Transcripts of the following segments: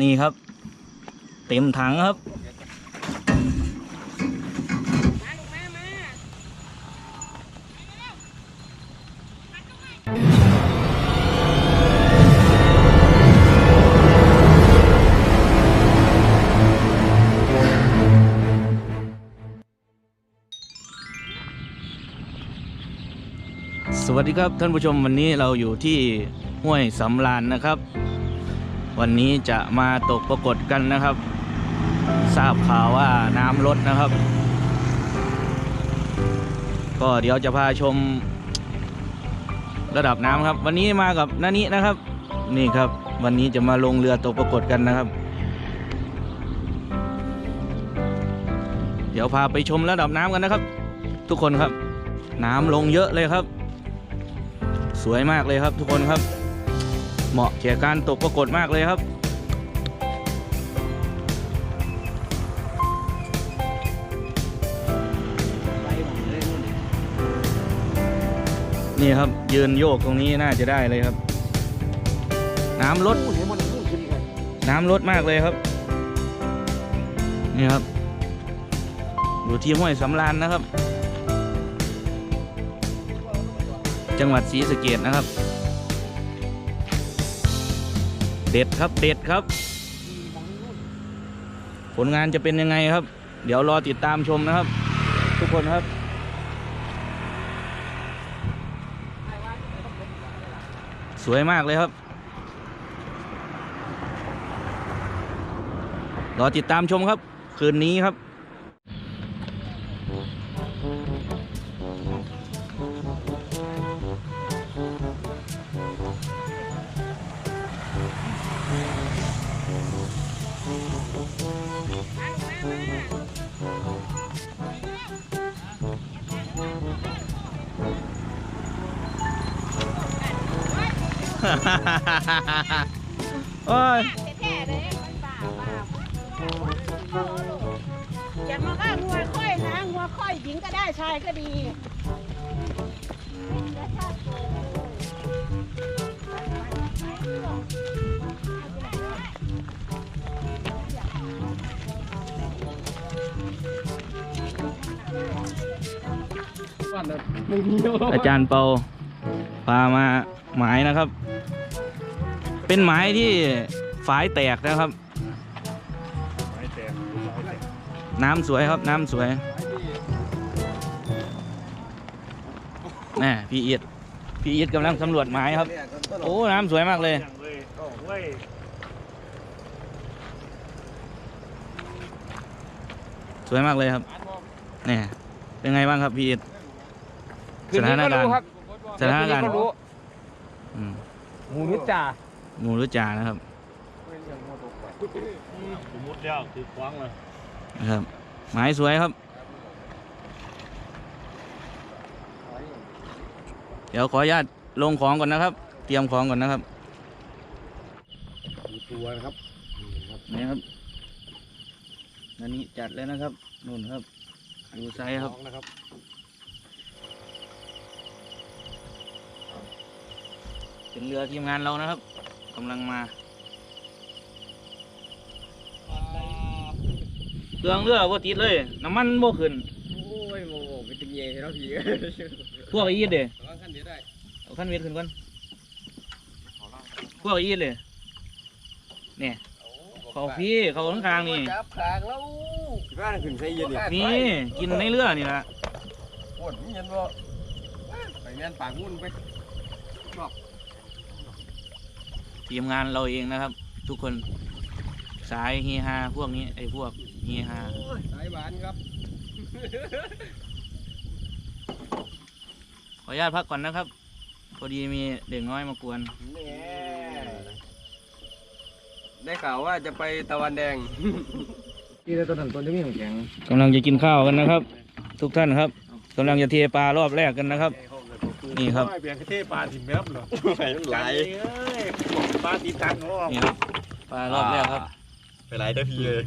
นี่ครับ เต็มถังครับสวัสดีครับท่านผู้ชมวันนี้เราอยู่ที่ห้วยสำรานนะครับ วันนี้จะมาตกปรากฏกันนะครับ ทราบข่าวว่าน้ำลดนะครับ ก็เดี๋ยวจะพาชมระดับน้ำครับ วันนี้มากับนานินะครับ นี่ครับ วันนี้จะมาลงเรือตกปรากฏกันนะครับ เดี๋ยวพาไปชมระดับน้ำกันนะครับ ทุกคนครับ น้ำลงเยอะเลยครับ สวยมากเลยครับทุกคนครับ เหมาะแก่การตกปรากฏมากเลยครับ นี่ครับยืนโยกตรงนี้น่าจะได้เลยครับ น้ำลด น้ำลดมากเลยครับ นี่ครับ อยู่ที่ห้วยสำรานนะครับ จังหวัดศรีสะเกดนะครับ เด็ดครับเด็ดครับ ผลงานจะเป็นยังไงครับ เดี๋ยวรอติดตามชมนะครับ ทุกคนครับสวยมากเลยครับ รอติดตามชมครับ คืนนี้ครับ โอ้ยแท้ๆเลยมันบ้าบ้าอย่ามาว่างัวค่อยนะงัวค่อยหญิงก็ได้ชายก็ดีอาจารย์เปาพามาหมายนะครับ เป็นหมายที่ฝายแตกนะครับน้ำสวยครับน้ำสวยแน่พี่เอียดพี่เอียดกำลังสำรวจหมายครับ โอ้ น้ำสวยมากเลยสวยมากเลยครับเนี่ยเป็นไงบ้างครับพี่เอียดสถานการณ์สถานการณ์ก็รู้อืมหมูนิดจ่า หมูหรือจ่านะครับสมมติแล้วคือคว้างเลยนะครับหมายสวยครับ เดี๋ยวขออนุญาตลงของก่อนนะครับ เตรียมของก่อนนะครับมีตัวนะครับนี่ครับนั่นนี่จัดเลยนะครับนู่นครับดูไซส์ครับน้องนะครับเป็นเรือทีมงานเรานะครับ กำลังมาเครื่องเรือว่าติดเลย น้ำมันโบขึ้น โอ้ยโมโหเป็นตึงเย่แล้วพี่พวกอีดเด้ขั้นนี้ได้เอาขั้นเวทขึ้นก่อนพวกอีดเลยเนี่ยเขาพี่เขาข้างๆนี่จับขางแล้วพี่บ้านขึ้นใส่เย็นนี่ กินในเรือนี่ละปวดเย็นบ่ไปแม่นปากงุ่นไป ทีมงานเราเองนะครับ ทุกคนสายเฮฮาพวกนี้ไอ้พวกเฮฮาสายหวานครับ ขออนุญาตพักก่อนนะครับ พอดีมีเด็กน้อยมากวน ได้ข่าวว่าจะไปตะวันแดงที่ตัวนั้นตัวนี้มีแข็งกำลังจะกินข้าวกันนะครับ ทุกท่านครับกำลังจะเทปลารอบแรกกันนะครับ นี่ครับเปลี่ยนกระเทศปลาถิ่มแมบเหรอไปไหลเอ้ยปลาตีตังค์เขาออกนี่ครับปลารอบแรกครับไปไหลได้พี่เลย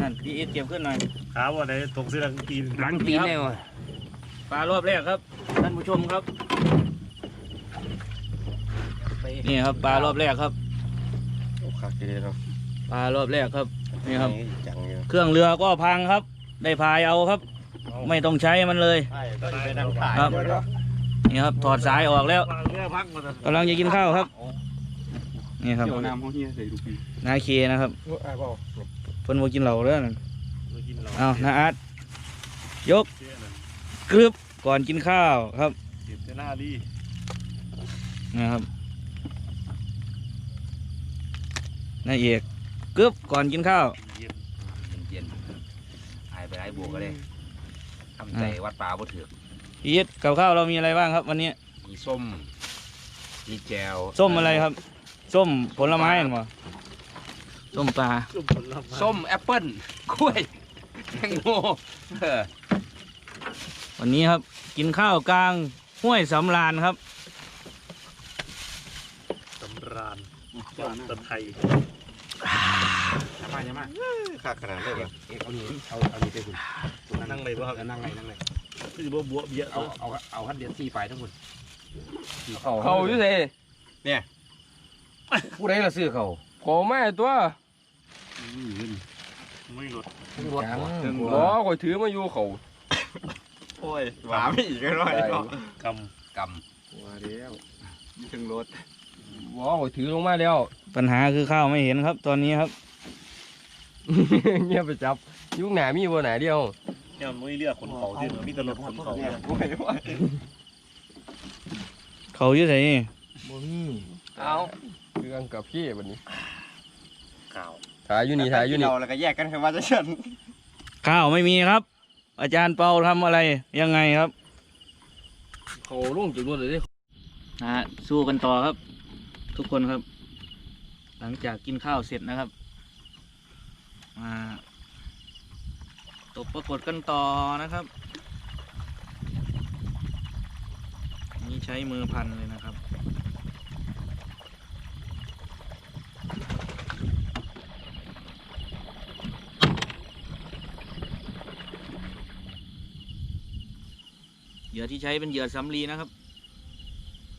นั่นพี่เอสเก็บขึ้นหน่อยขาว่าไหนตกเสื้อตีนหลังตีนเลยปลารอบแรกครับท่านผู้ชมครับนี่ครับปลารอบแรกครับคักทีเดียวปลารอบแรกครับนี่ครับจังอยู่เครื่องเรือก็พังครับ ได้พายเอาครับ ไม่ต้องใช้มันเลยใช่ตอนนี้ไปนั่งถ่ายครับ นี่ครับถอดสายออกแล้ววางเรือพักมาตกำลังจะกินข้าวครับ นี่ครับเดี๋ยวน้ำเขาเฮียใส่ลูกพี่นาเคนะครับไอ้เปล่าเพิ่นบ่กินเหล้าเด้อนั่นมากินเราเอานาอาร์ตยกเสียนั่นกรึบก่อนกินข้าวครับเก็บแต่หน้าดีนะครับนายเอกกรึบก่อนกินข้าวเย็นเย็นๆหายไปไล่บวกก็เลยทำใจวัดป่าบ่ถือ กพีทกับข้าวเรามีอะไรบ้างครับ วันนี้มีส้ม มีแจวส้มอะไรครับ ส้มผลไม้เห็นบ่ส้มปลาส้มผลไม้ส้มแอปเปิ้ลกล้วยแตงโมเออวันนี้ครับ กินข้าวกลางห้วยสำราญครับสำราญส้มตะไทยมาใช่ไหมคักขนาดเลยเอ็กเอานี่เอาเอานี่ไปคุณนั่งเลยบ่ครับนั่งไงนั่งไง คือบ่บวเบี้ยเอาเอาเอาเอาฮัดเดียนสี่ไปทั้งหมดเขาอยู่ไสผู้ใดละซื้อเขาขอแม่ตัวไม่หลดรถบ่ข่อยถือมาอยู่เขาโอ้ยหวานไม่อีกแล้วได้กกว่าเดียวถึงรถบ่ข่อยถือลงมาแล้ว ปัญหาคือข้าวไม่เห็นครับ ตอนนี้ครับเงียบไปจับยุคหนามีบ่หนาเดียวำเนี่ยมันไม่เรียกคนเขาที่มีแตลดคนเขาเนี่ยเขาอยู่ไหนนี่บ่มีเอาเครื่องกับพี่บัดนี้ข่าวถ่ายอยู่นี่ถ่ายอยู่นี่เราแล้วก็แยกกันคือว่าจะเชิญข้าวไม่มีครับ อาจารย์เปาทำอะไรยังไงครับเขาลงจุดรถเลยเด้นะฮะสู้กันต่อครับ ทุกคนครับ หลังจากกินข้าวเสร็จนะครับมา ตบประกดกันต่อนะครับ นี่ใช้มือพันเลยนะครับ เหยื่อที่ใช้เป็นเหยื่อสำลีนะครับ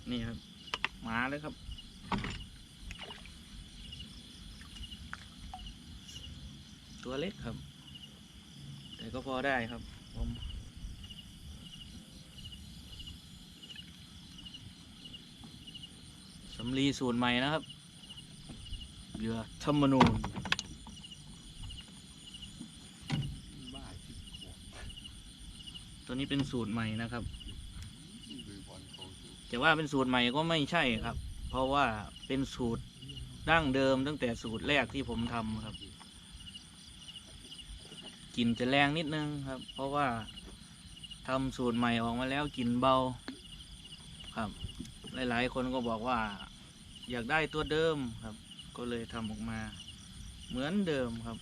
นี่ครับ มาเลยครับตัวเล็กครับ ก็พอได้ครับผมสำลีสูตรใหม่นะครับเรือธรรมนูญตัวนี้เป็นสูตรใหม่นะครับ จะว่าเป็นสูตรใหม่ก็ไม่ใช่ครับ เพราะว่าเป็นสูตรดั้งเดิมตั้งแต่สูตรแรกที่ผมทำครับ ลิ่นจะแรงนิดนึงครับ เพราะว่าทำสูตรใหม่ออกมาแล้วกลิ่นเบาครับ หลายๆ คนก็บอกว่า อยากได้ตัวเดิมครับ ก็เลยทำออกมา เหมือนเดิมครับ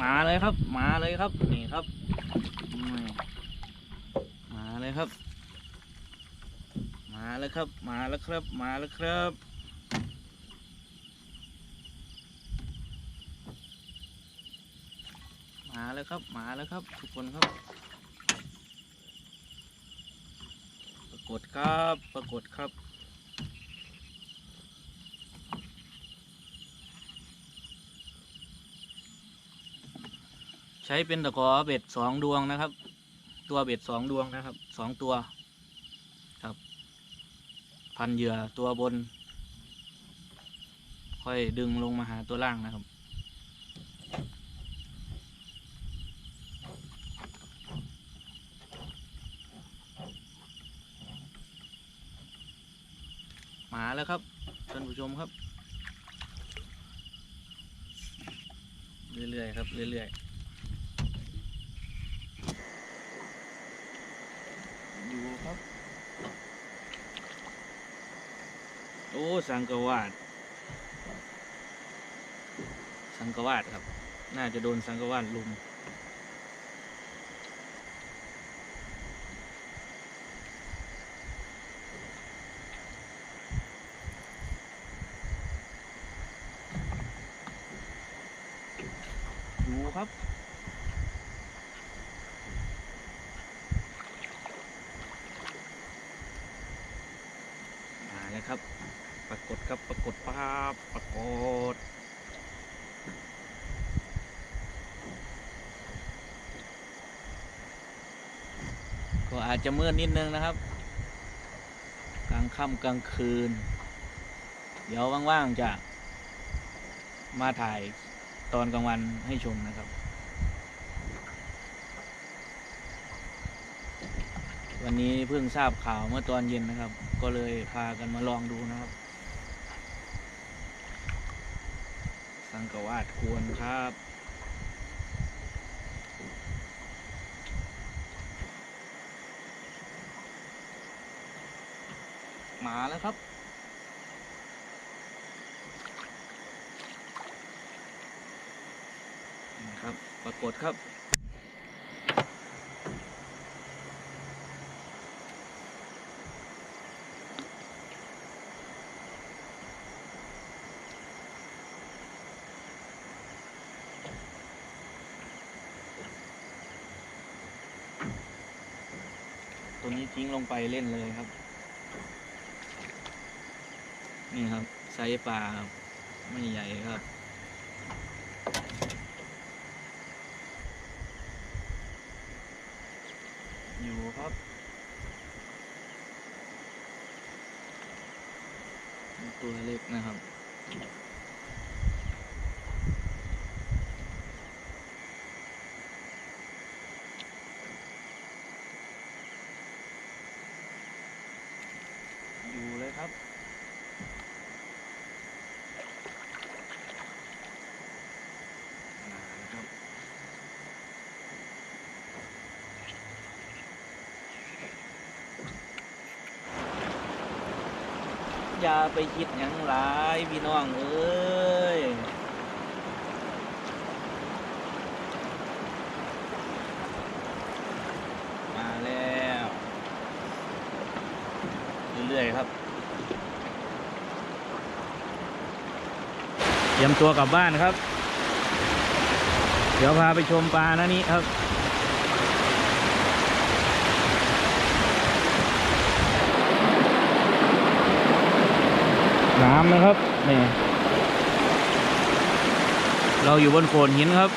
มาเลยครับ มาเลยครับ นี่ครับมาเลยครับ มาแล้วครับ มาแล้วครับ มาแล้วครับ มาแล้วครับ มาแล้วครับ ทุกคนครับ ปรากฏครับ ปรากฏครับ ใช้เป็นตะขอเบ็ดสองดวงนะครับ ตัวเบ็ดสองดวงนะครับ สองตัวครับ พันเหยื่อตัวบน ค่อยดึงลงมาหาตัวล่างนะครับ แล้วครับท่านผู้ชมครับ เรื่อยๆครับเรื่อยๆอยู่ครับ โอ้สังกวาดสังกวาดครับ น่าจะโดนสังกวาดลุม ดูครับ เลยครับ ปรากฏครับปรากฏป้าบปรากฏก็อาจจะมืดนิดนึงนะครับ กลางค่ำกลางคืน เดี๋ยวว่างๆจะมาถ่ายตอนกลางวันให้ชมนะครับ วันนี้เพิ่งทราบข่าวเมื่อตอนเย็นนะครับ ก็เลยพากันมาลองดูนะครับ สังกวาดควรครับหมาแล้วครับ ครับ ปรากฏครับ ตัวนี้ทิ้งลงไปเล่นเลยครับ นี่ครับไซส์ปลาไม่ใหญ่ครับอยู่ครับตัวเล็กนะครับ อยู่เลยครับ มาแล้วครับ อย่าไปคิดหยังหลายพี่น้องเอ้ยมาแล้วเรื่อยๆครับ เตรียมตัวกลับบ้านครับ เดี๋ยวพาไปชมปลานะนี้ครับ น้ำนะครับนี่เราอยู่บนโขดหินครับ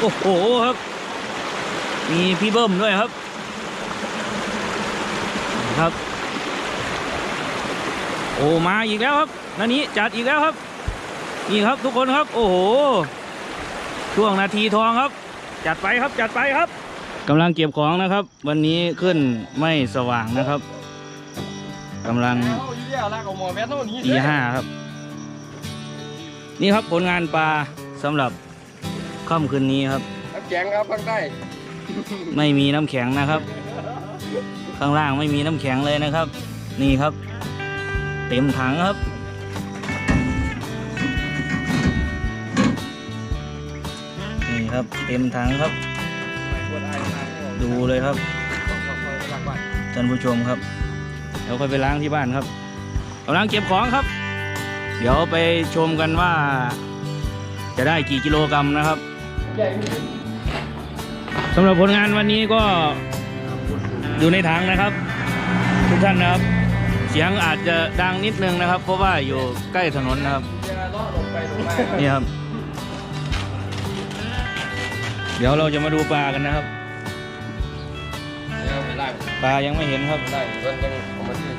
โอ้โหครับ มีพี่เบิ้มด้วยครับ ครับ โอ้มาอีกแล้วครับนันนี้จัดอีกแล้วครับ นี่ครับทุกคนครับ โอ้โห ช่วงนาทีทองครับ จัดไปครับจัดไปครับกำลังเก็บของนะครับ วันนี้ขึ้นไม่สว่างนะครับกำลังเอาอีเดียวแล้วก็หมอแม่นโน่นนี่ตีห้าครับ นี่ครับผลงานปลาสำหรับค่ำคืนนี้ครับน้ำแข็งครับข้างใต้ไม่มีน้ำแข็งนะครับ ข้างล่างไม่มีน้ำแข็งเลยนะครับ นี่ครับ เต็มถังครับ ครับ เต็มถังครับ ดูเลยครับท่านผู้ชมครับ เดี๋ยวค่อยไปล้างที่บ้านครับกำลังเก็บของครับ เดี๋ยวไปชมกันว่า จะได้กี่กิโลกรัมนะครับสำหรับผลงานวันนี้ก็อยู่ในถังนะครับ ทุกท่านนะครับ เสียงอาจจะดังนิดนึงนะครับ เพราะว่าอยู่ใกล้ถนนนะครับนี่ครับ เดี๋ยวเราจะมาดูปลากันนะครับปลายังไม่เห็นครับได้เพิ่นยังเอามาที่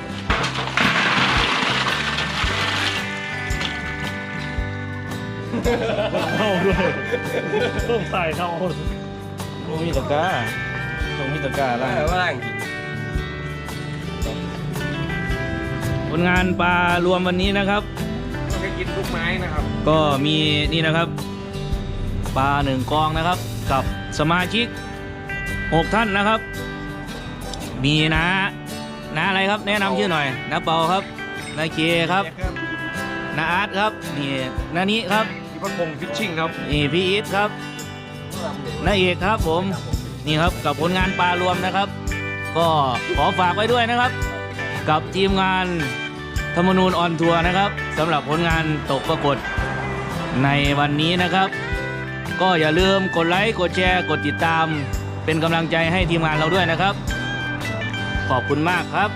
เข้าด้วยต้องใส่เข้าโอ้มีตะกร้าตรงมีตะกร้าล่างได้ว่าล่างกินผลงานปลารวมวันนี้นะครับ ก็ไปกินทุกไม้นะครับ ก็มีนี่นะครับ ปลาหนึ่งกองนะครับ กับสมาชิกหกท่านนะครับ มีนะนะอะไรครับแนะนำชื่อหน่อยนะเปาครับนาเคครับนาอาร์ตครับนี่นานี้ครับที่พักพงฟิชชิ่งครับนี่พี่อีทครับนาเอกครับผมนี่ครับกับผลงานปลารวมนะครับ ก็ขอฝากไว้ด้วยนะครับ กับทีมงานธรรมนูญออนทัวร์นะครับสำหรับผลงานตกปรากฏในวันนี้นะครับ ก็อย่าลืมกดไลค์กดแชร์กดติดตาม เป็นกำลังใจให้ทีมงานเราด้วยนะครับ ขอบคุณมากครับ